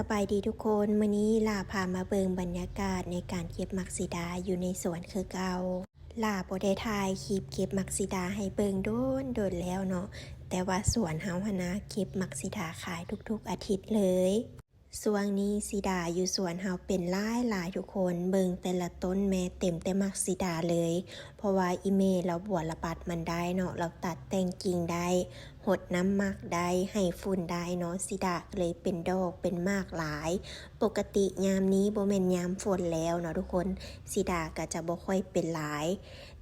สบายดีทุกคนมื้อนี้ลาพามาเบิงบรรยากาศในการเก็บมักซิดาอยู่ในสวนคือเกาลาโปได้ทายคลิปเก็บมักซิดาให้เบิงโดนโดนแล้วเนาะแต่ว่าสวนเฮาหนนะเก็บมักซิดาขายทุกๆอาทิตย์เลย ส่วงนี้ซิดาอยู่สวนเฮาเป็นหลายหลายทุกคนเบิงแต่ละต้นแม่เต็มแต่มักซิดาเลย เพราะว่าอีเมลเราบวชระบาดมันได้เนาะเราตัดแต่งกิ่งได้หดน้ำมักได้ให้ฝุ่นได้เนาะสิดาเลยเป็นดอกเป็นมากหลาย ปกติยามนี้โบเมนยามฝนแล้วเนาะทุกคนสิดาก็จะบ่ค่อยเป็นหลาย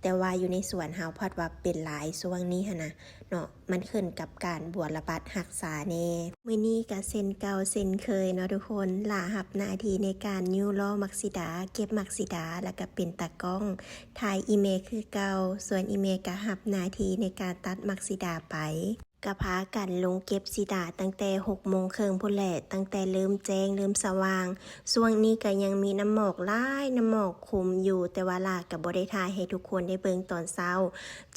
แต่ว่าอยู่ในสวนเฮาพอดว่าเป็นหลายช่วงนี้ฮะนะเนาะมันขึ้นกับการบวชระบาดหักษาแน่มื้อนี้ก็เซนเก่าเซนเคยเนาะทุกคนลาหับหน้าที่ในการยูล้อมักซิดา เก็บมักซิดาแล้วก็เป็นตากล้องถ่ายอีเมลคือเก่าส่วนอีเมลก็หับหน้าที่ในการตัดมักซิดาไป กะพากันลงเก็บซิดาตั้งแต่6โมงเคิงพุ่นแหละตั้งแต่เริ่มแจ้งเริ่มสว่างช่วงนี้ก็ยังมีน้ำหมอกหลายน้ำหมอกคุมอยู่ แต่ว่าลากับบได้ทายให้ทุกคนได้เบิงตอนเช้า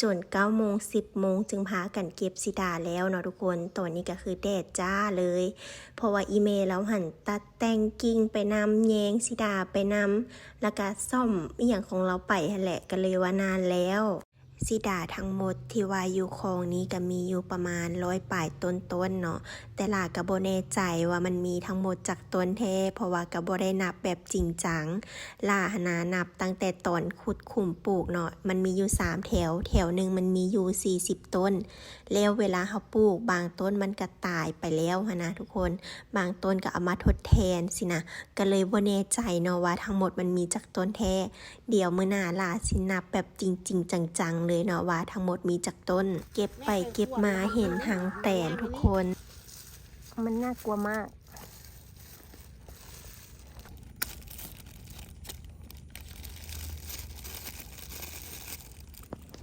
จน9โมง10โมงจึงพากันเก็บซิดาแล้วเนาะทุกคนตอนนี้ก็คือแดดจ้าเลย เพราะว่าอีเมลแล้วหันตัดแต่งกิ่งไปนำแยงซิดาไปนำแล้วก็ซ่อมอย่างของเราไปแหละก็เลยว่านานแล้ว ซิดาทั้งหมดที่ว่าอยู่คลองนี้ก็มีอยู่ประมาณร้อยป่ายต้นๆเนาะแต่ลากระโบแน่ใจว่ามันมีทั้งหมดจากต้นแท้เพราะว่ากระโบได้นับแบบจริงจังลาหนานับตั้งแต่ตอนขุดขุมปลูกเนาะมันมีอยู่3แถว แถวหนึ่งมันมีอยู่40ต้น แล้วเวลาเขาปลูก บางต้นมันก็ตายไปแล้วนะทุกคน บางต้นก็เอามาทดแทนสินะก็เลยโบแน่ใจเนาะว่าทั้งหมดมันมีจากต้นแท้ เดี๋ยวเมื้อหน้าลาสินับแบบจริง ๆ จังๆเลยเนาะว่าทั้งหมดมีจากต้น เก็บไปเก็บมาเห็นหางแตนทุกคน มันน่ากลัวมาก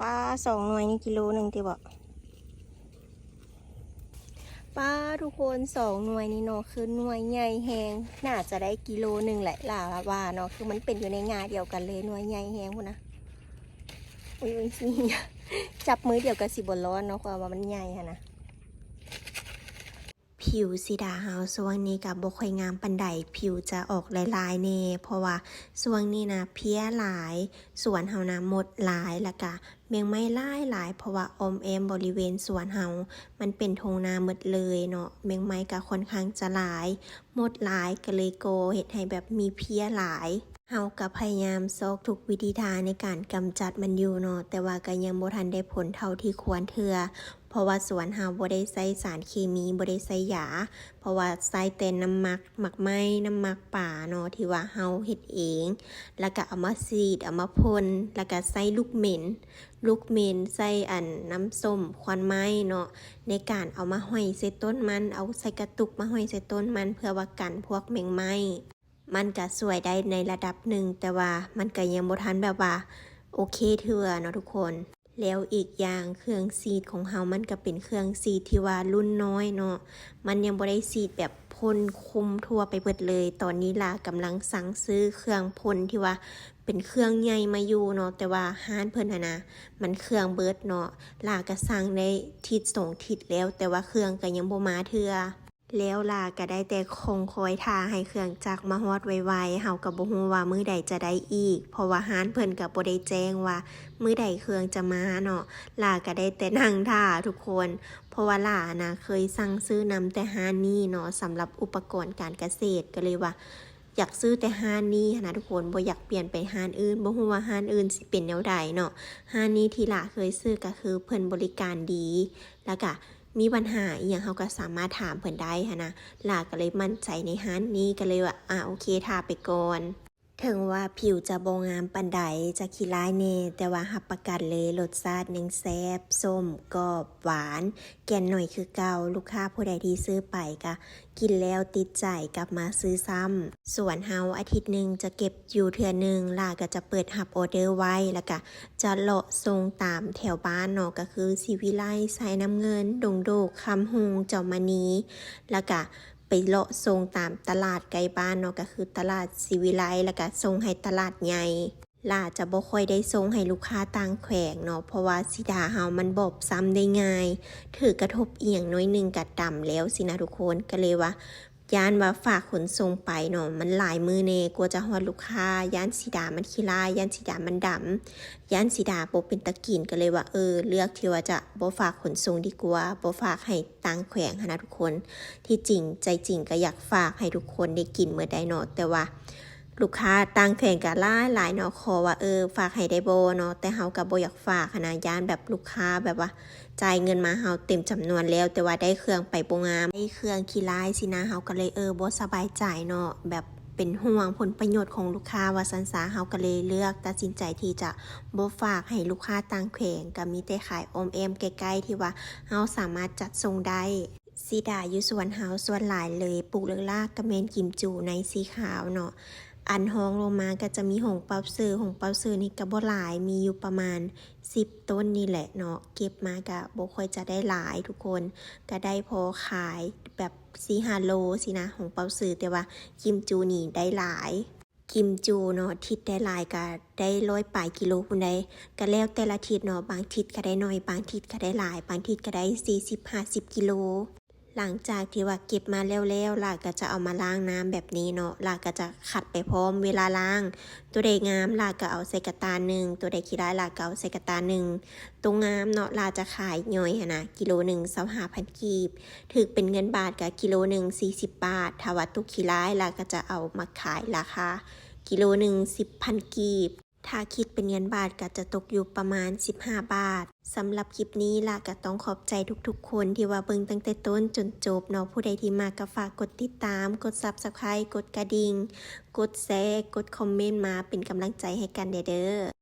ปลาสองหน่วยนี่กิโลหนึ่งตีบอกปลาทุกคนสองหน่วยนี่เนาะคือหน่วยใหญ่แหงน่าจะได้กิโลหนึ่งแหละล่ะว่าเนาะคือมันเป็นอยู่ในงาเดียวกันเลยหน่วยใหญ่แหงพุ่นนะ อุ้ยสิจับมือเดียวกับสิบนร้อนเนาะความว่ามันใหญ่ค่ะนะผิวสีดาเฮาช่วงนี้กับบค่อยงามปันใดผิวจะออกลายๆเน่เพราะว่าช่วงนี้นะเพี้ยหลายสวนเฮานะหมดหลายแล้วก็เมียงไม้หลายหลายเพราะว่าอมแอมบริเวณสวนเฮามันเป็นทงนาหมดเลยเนาะเมียงไม้ก็ค่อนข้างจะหลายหมดหลายก็เลยโกเฮ็ดให้แบบมีเพี้ยหลาย เฮาก็พยายามซอกทุกวิธีทางในการกำจัดมันอยู่เนาะแต่ว่าก็ยังบ่ทันได้ผลเท่าที่ควรเทือเพราะว่าสวนเฮาบ่ได้ใส่สารเคมีบ่ได้ใส่ยาเพราะว่าใส่แต่น้ำหมักหมักไม้น้ำหมักป่าเนาะที่ว่าเฮาเฮ็ดเอง แล้วก็เอามาซีดเอามาพ่นแล้วก็ใส่ลูกเหม็นลูกเหม็นใส่อันน้ำส้มควันไม้เนาะในการเอามาห้อยใส่ต้นมัน เอาใส่กระตุกมาห้อยใส่ต้นมัน เพื่อว่ากันพวกแมงไม้ มันก็สวยได้ในระดับหนึ่ง แต่ว่ามันก็ยังบ่ทันแบบว่า โอเคเถื่อเนาะทุกคน แล้วอีกอย่างเครื่องซีดของเฮามันก็เป็นเครื่องซีดที่ว่ารุ่นน้อยเนาะมันยังบ่ได้ซีดแบบพ่นคุมทั่วไปเบิดเลย ตอนนี้ล่ะกำลังสั่งซื้อเครื่องพ่นที่ว่าเป็นเครื่องใหญ่มาอยู่เนาะแต่ว่าห้านเพิ่นนนะมันเครื่องเบิดเนาะล่าก็สั่งได้ทิศสองทิศแล้ว แต่ว่าเครื่องก็ยังบ่มาเทื่อ แล้วล่ะก็ได้แต่คงคอยทาให้เครื่องจักรมาฮอดไวๆเฮาก็บ่ฮู้ว่ามื้อใดจะได้อีก เพราะว่าห้านเพิ่นก็บ่ได้แจ้งว่า มื้อใดเครื่องจะมาเนาะล่าก็ได้แต่นั่งท่าทุกคน เพราะว่าล่านะเคยสั่งซื้อนำแต่ห้านนี้เนาะสำหรับอุปกรณ์การเกษตรก็เลยว่าอยากซื้อแต่ห้านนี้นะทุกคนบ่อยากเปลี่ยนไปห้านอื่นบ่ฮู้ว่าห้านอื่นสิเป็นแนวใดเนาะห้านนี้ที่ล่าเคยซื้อก็คือเพิ่นบริการดีแล้วก็ มีปัญหาอีหยังเขาก็สามารถถามเพิ่นได้ฮะนนะลาก็เลยมั่นใจในฮันนี้ก็เลยว่าอ่าโอเคทาไปก่อน ถึงว่าผิวจะบงามปันใดจะขี้ร้ายเน่แต่ว่าหับประกันเลยรสชาติยังแซ่บส้มกรอบหวาน แก่นหน่อยคือเกาลูกค้าผู้ใดที่ซื้อไปก็กินแล้วติดใจกลับมาซื้อซ้ำส่วนเฮาอาทิตย์หนึ่งจะเก็บอยู่เทื่อหนึ่งล่าก็จะเปิดหับออเดอร์ไว้แล้วก็จะเลาะทรงตามแถวบ้านเนาะก็คือสีวิไลสายน้ำเงินดงโดกคำฮงเจ้ามณีแล้วก็ ไปเลาะทรงตามตลาดไกลบ้านเนาะก็คือตลาดศิวิไลแล้วก็ทรงให้ตลาดใหญ่ล่าจะบ่ค่อยได้ทรงให้ลูกค้าต่างแขวงเนาะเพราะว่าสิดาเฮามันบอบซ้ำได้ง่าย ถือกระทบเอียงน้อยหนึงกัดดำแล้วสินะทุกคนก็เลยว่า ย่านว่าฝากขนส่งไปเนาะมันหลายมือเนกลัวจะฮอดลูกค้าย่านสีดามันขี้ลายย่านสีดามันดำย่านสีดาบ่เป็นตะกินก็เลยว่าเออ เลือกที่ว่าจะบ่ฝากขนส่งดีกว่าบ่ฝากให้ตังแขวงนนะทุกคน ที่จริงใจจริงก็อยากฝากให้ทุกคนได้กินเมื่อใดเนาะแต่ว่า ลูกค้าต่างแข่งกันหลายหลายเนาะขอว่าเออฝากให้ได้โบเนาะแต่เฮาก็บ่อยากฝากนะย่านแบบลูกค้าแบบว่าจ่ายเงินมาเฮาเต็มจำนวนแล้ว แต่ว่าได้เครื่องไปบ่งามได้เครื่องขี้ลายสินะเฮาก็เลยเออบ่สบายใจเนาะแบบเป็นห่วงผลประโยชน์ของลูกค้าว่าซันซาเฮาก็เลยเลือกตัดสินใจที่จะบ่ฝากให้ลูกค้าต่างแขวงก็มีแต่ขายอมแอมใกล้ๆที่ว่าเฮาสามารถจัดส่งได้สีดาอยู่สวนเฮาส่วนหลายเลยปลูกเลือกลากกระเมนกิมจูในสีขาวเนาะ อันห้องลงมาก็จะมีหงเปาซื้อหงเปาซื้อนี่ก็บ่หลายมีอยู่ประมาณ 10 ต้นนี่แหละเนาะเก็บมาก็บ่ค่อยจะได้หลายทุกคนก็ได้พอขายแบบ4 5โลสินะหงเปาซื้อแต่ว่ากิมจูนี่ได้หลายกิมจูเนาะทิศได้หลายก็ได้ร้อยปลายกิโลคุณใดก็แล้วแต่ละทิศเนาะบางทิศก็ได้น้อย บางทิศก็ได้หลาย บางทิศก็ได้40 50กิโล หลังจากที่ว่าเก็บมาแล้วๆล่ะก็จะเอามาล้างน้ำแบบนี้เนาะล่ะก็จะขัดไปพร้อมเวลาล้าง ตัวใดงามล่ะก็เอาใส่กระตาหนึ่งตัวใดขี้ร้ายล่ะก็เอาใส่กระตาหนึ่งตัวงามเนาะล่ะจะขายย่อยนะกิโลหนึ่งสองห้าพันกีบถือเป็นเงินบาทกับกิโลหนึ่งสี่สิบบาทถ้าว่าตุกขี้ร้ายล่ะก็จะเอามาขายราคากิโลหนึ่งสิบพันกีบ ถ้าคิดเป็นเงินบาทก็จะตกอยู่ประมาณ 15 บาทสำหรับคลิปนี้ล่ะก็ต้องขอบใจทุกๆ คนที่ว่าเบิ่งตั้งแต่ต้นจนจบเนาะผู้ใดที่มาก็ฝากกดติดตาม กด Subscribe กดกระดิ่ง กดแชร์กดคอมเมนต์มาเป็นกำลังใจให้กันเด้อ